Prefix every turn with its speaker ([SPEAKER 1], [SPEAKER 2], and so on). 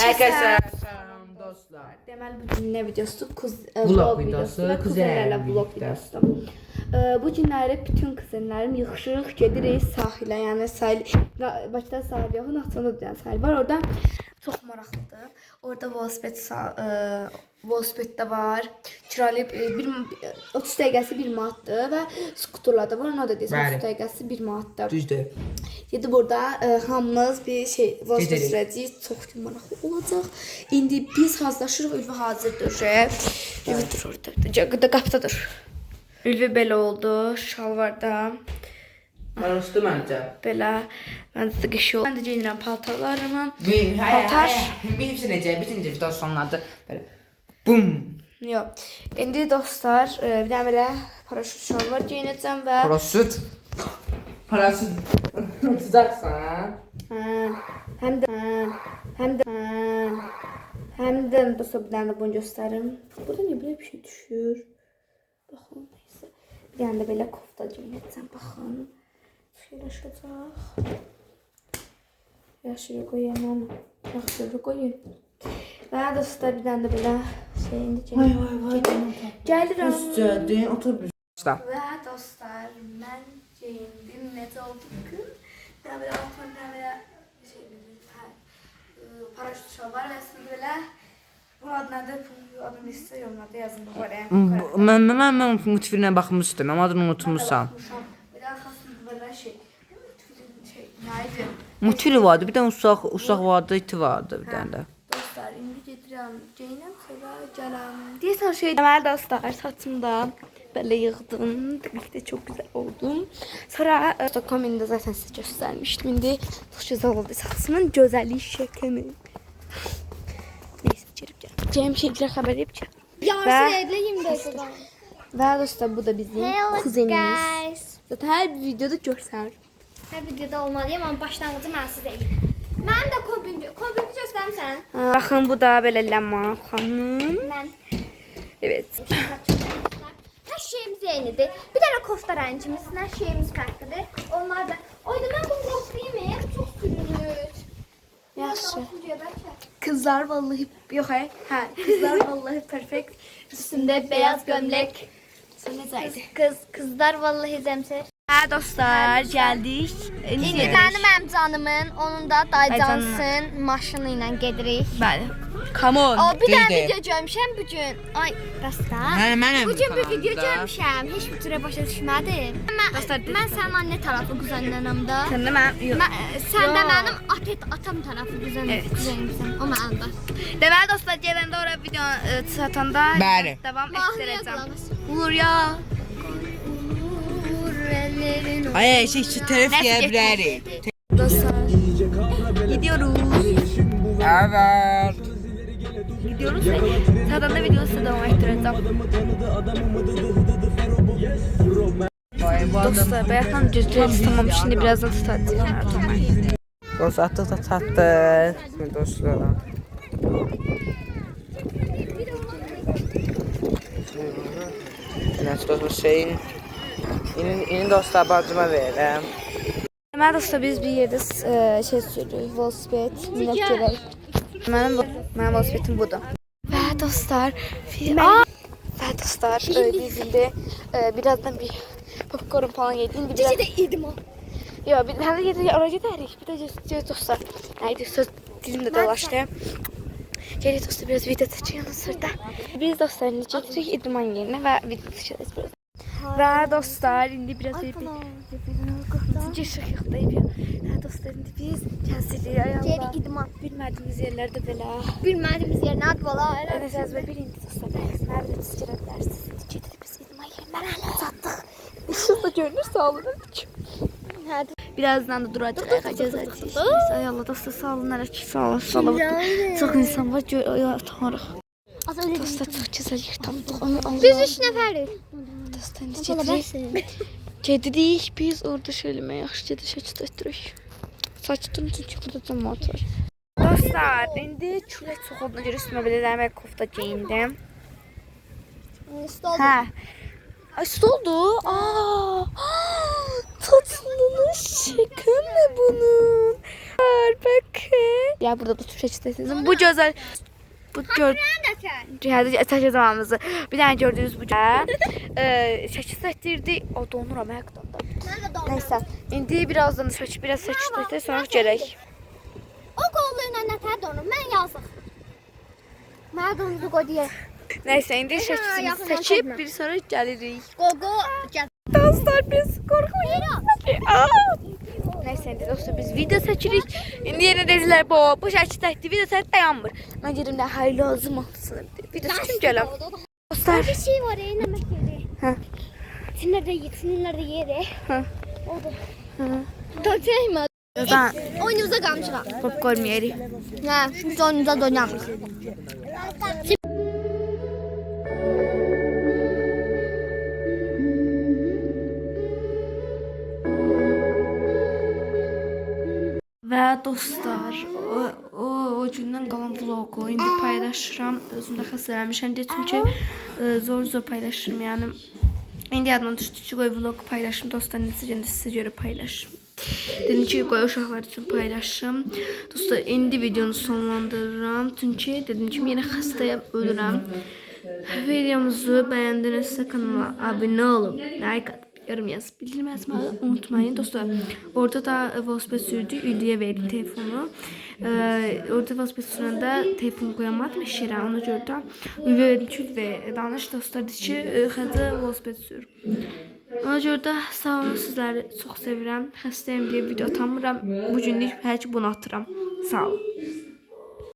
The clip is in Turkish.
[SPEAKER 1] Herkese selam dostlar.
[SPEAKER 2] Deməli bu gün nə videosu? Kuz e,
[SPEAKER 1] Vlog videosu, kuzenlərlə
[SPEAKER 2] vlog videosu. E, bu günləri bütün kuzenlərim yığışırıq, gedirik sahilə, yəni sahil Bakıda sahil yox, Naxçıvanda da sahil var. Orada çox maraqlıdır. Orada velosiped e, velosiped də var. Kiralayıb e, bir 30 dəqiqəsi 1 manatdır və skuterlar da var. Ona da deyirsən
[SPEAKER 1] Bəli.
[SPEAKER 2] 30 dəqiqəsi 1 manatdır.
[SPEAKER 1] Düzdür.
[SPEAKER 2] Dedi burada e, hamımız bir şey velosiped sürəcəyik. Çox maraqlı olacaq. İndi biz hazırlaşırıq. Ülvi hazırdır. Ülvi dur orada. Qapıda qapıdadır. Ülvi belə oldu. Şalvarda.
[SPEAKER 1] Məncə.
[SPEAKER 2] Belə. Mən də qəşi oldu. Mən də geyinirəm paltarlarımı.
[SPEAKER 1] Bir,
[SPEAKER 2] Paltar.
[SPEAKER 1] Bilirsən necə, bitinci video sonladı. Belə. Bum.
[SPEAKER 2] Yox. İndi dostlar, e, bir dənə belə paraşüt şalvar geyinəcəm və
[SPEAKER 1] Parasüt. Parasüt. Tutacaqsan.
[SPEAKER 2] Hə, həm də hə, həm də hə, həm də dostlar bir dənə də bunu göstərim. Burada niyə belə bir şey düşür? Baxın, nəysə. Bir dənə də belə kofta geyinəcəm, baxın. Yaxşılaşacaq. Yaxşı qoyamam. Yaxşı qoyun. Və dostlar bir dənə də belə şey indi
[SPEAKER 1] Vay vay vay. Otur bir. Başla.
[SPEAKER 2] Və dostlar, mən geyindim. Necə oldu bugün? Daha belə altına daha belə şey e, paraşüt sizin belə bu adına da bu adını istə yorumlarda yazın bu var.
[SPEAKER 1] Mən mən mən multifilinə baxmışdım, amma adını unutmuşam.
[SPEAKER 2] Bir də arxasında belə şey şey
[SPEAKER 1] Multifili vardı, bir də uşaq uşaq vardı, iti vardı bir dənə də.
[SPEAKER 2] Dostlar, indi gedirəm, geyinəm, sonra gələm. Deyəsən şey deməli dostlar, saçımda belə yığdım. Birlikte çok güzel oldum. Sonra e, kominde zaten size göstermiştim. Şimdi çok güzel oldu saçımın güzelliği şekemi. Neyse içerik gel. Cem şeyler haber yapacağım.
[SPEAKER 3] Yarısı 20 dakikada.
[SPEAKER 2] Ve dostlar bu da bizim
[SPEAKER 3] Hello
[SPEAKER 2] kuzenimiz.
[SPEAKER 3] guys.
[SPEAKER 2] Zaten her bir videoda göster.
[SPEAKER 3] Her videoda olmalıyım ama başlangıcı ben size Ben de kombinci. Kombinci.
[SPEAKER 2] Ha, Bakın bu da böyle Lema hanım.
[SPEAKER 3] Ben.
[SPEAKER 2] Evet.
[SPEAKER 3] Her şeyimiz yenidir. Bir tane kofta rencimiz. Her şeyimiz farklıdır. Onlar da. Oyda ben bunu rostlayayım mı? Çok sürünür.
[SPEAKER 2] Yaxşı.
[SPEAKER 3] Belki.
[SPEAKER 2] Kızlar vallahi yok hayır. Ha, kızlar vallahi perfect.
[SPEAKER 3] Üstünde beyaz gömlek.
[SPEAKER 2] Ne zaydı?
[SPEAKER 3] Kız, kızlar vallahi zemser.
[SPEAKER 2] Ha dostlar geldik.
[SPEAKER 3] İndi mənim əmcanımın, onun da daycansın maşını ilə gedirik.
[SPEAKER 2] Bəli. Come on.
[SPEAKER 3] O bir dənə video görmüşəm bu gün. Ay, bəs da.
[SPEAKER 1] Mən mənəm.
[SPEAKER 3] Bu gün bir video görmüşəm. Heç bir türə başa düşmədim. Mən,
[SPEAKER 2] Dostlar,
[SPEAKER 3] mən sənin anne tərəfi quzenlənəm də.
[SPEAKER 2] Sen de ben yok.
[SPEAKER 3] Mən, sən də
[SPEAKER 2] Yo.
[SPEAKER 3] mənim atet atam tərəfi quzen
[SPEAKER 2] Evet.
[SPEAKER 3] quzenimsən. O mənim də.
[SPEAKER 2] Deməli dostlar gələndə ora video e, satanda
[SPEAKER 1] Bəli.
[SPEAKER 2] davam etdirəcəm. Vur ya.
[SPEAKER 1] Ay, şey şu bilərik.
[SPEAKER 2] Dostlar. Gidiyoruz.
[SPEAKER 1] Evet.
[SPEAKER 2] Gidiyoruz ve satanda videosu devam ettireceğim. Dostlar bayaqdan cüzcüz tamam şimdi birazdan tutacağım.
[SPEAKER 1] Dost attık da tatlı. Dostlar. Nəsə dostlar şeyin İni, ini dostlar bacıma verirəm.
[SPEAKER 2] Deməli dostlar biz bir yerdə e, şey sürürük, velosiped, minət gedək. Mənim bu- mənim velosipedim budur. Və dostlar, və dostlar, e, biz indi e, birazdan bir popcorn falan yedik. İndi biraz
[SPEAKER 3] de idim o.
[SPEAKER 2] Yo, bir hadi gidip oraya gideriz. Bir de göz dostlar. Neydi söz dilimde dolaştı. Geri dostlar biraz video çekiyoruz sırada. Biz dostlar indi getirik idman yerine ve video çekeceğiz biraz. Ve dostlar indi biraz bir yoxdayıb ya. Hə dostlar indi biz kəsirik ayağımda.
[SPEAKER 3] Geri idman.
[SPEAKER 2] Bilmədiyimiz yerlərdə belə.
[SPEAKER 3] Bilmədiyimiz yer nədir valla?
[SPEAKER 2] Elə səs və bir indi dostlar. Nerede çizgilə bilərsiniz. İndi gedirik biz idman yerinə. Çatdıq. Işıq da görünür sağ olun.
[SPEAKER 3] Nədir?
[SPEAKER 2] Birazdan da duracağıq. Gəzəcəyik. Ay Allah dostlar sağ olun. Hər şey sağ olun. Salavat. Çox insan var. Gör, tanırıq.
[SPEAKER 3] Az öyle
[SPEAKER 2] Dostlar çox gözəl yer Allah.
[SPEAKER 3] Biz üç nəfərik.
[SPEAKER 2] Dostlar indi gedirik. Gedirik. Biz orada şöyle yaxşı gedirik. Saç etdirik. Saçdım çünki burada cəmaat var. Dostlar, indi külək çox olduğuna görə üstümə belə dəmir kofta geyindim. Hə. Ay stoldu. Aa! Tatlının şaka mı bunun? Bakın. Ya burada da Türkçe çizim. Bu güzel. Bu gör Cihazı əsas zamanımızı. Bir dənə gördüyünüz bu eee şəkil çəkdirdi. O da.
[SPEAKER 3] Nerede doğru?
[SPEAKER 2] Neyse. İndi birazdan da şəkil biraz şəkil çəkdir sonra gələk.
[SPEAKER 3] O qolluğuna nətər donur? Mən yazıq. Mənə donuzu qoy deyə.
[SPEAKER 2] Neyse indi çəkib
[SPEAKER 3] çəkmə.
[SPEAKER 2] bir sonra gəlirik.
[SPEAKER 3] Qoqo.
[SPEAKER 2] Dostlar biz korkmayın. Neyse dostlar biz video seçirik. İndi yeni dediler bu bu şəkil çəkdi video çəkdi dayanmır. Mən gedim də hay lazım olsun. Video çəkim gələm. Dostlar.
[SPEAKER 3] Bir şey var ya, yemek yeri.
[SPEAKER 2] Hə.
[SPEAKER 3] Sinirde yiyip, sinirlerde yeri.
[SPEAKER 2] Hə.
[SPEAKER 3] O da.
[SPEAKER 2] Hı.
[SPEAKER 3] Döneyim mi?
[SPEAKER 2] Yazan
[SPEAKER 3] Oyunumuza kalmış var.
[SPEAKER 2] popcorn yeri.
[SPEAKER 3] Ha, biz oyunumuza dönüyoruz.
[SPEAKER 2] Və dostlar, o, o, o gündən qalan vloqu indi paylaşıram. Özümdə xəstələnmişəm deyə çünki e, zor-zor paylaşırım. Yəni indi yadımdan düşdü ki, qoy vloq paylaşım. Dostlar, necə gəndə sizə görə paylaşım. Dedim ki, qoy uşaqlar üçün paylaşım. Dostlar, indi videonu sonlandırıram. Çünki dedim ki, yenə xəstəyəm, ölürəm. Videomuzu bəyəndinizsə kanala abunə olun, like atın. Yorum yazıp bildirim yazmayı unutmayın dostlar. Orada da velosiped sürdü. Ülüye verdi telefonu. Ee, orada velosiped sürəndə telefonu qoyamadım iş yerə. Ona görə də Ülüyə verdim ki, və danış dostlar dedi ki, xəzə velosiped sür. Ona görə də sağ olun sizləri çox sevirəm. Xəstəyəm deyə video atamıram. Bu günlük hər ki bunu atıram. Sağ olun.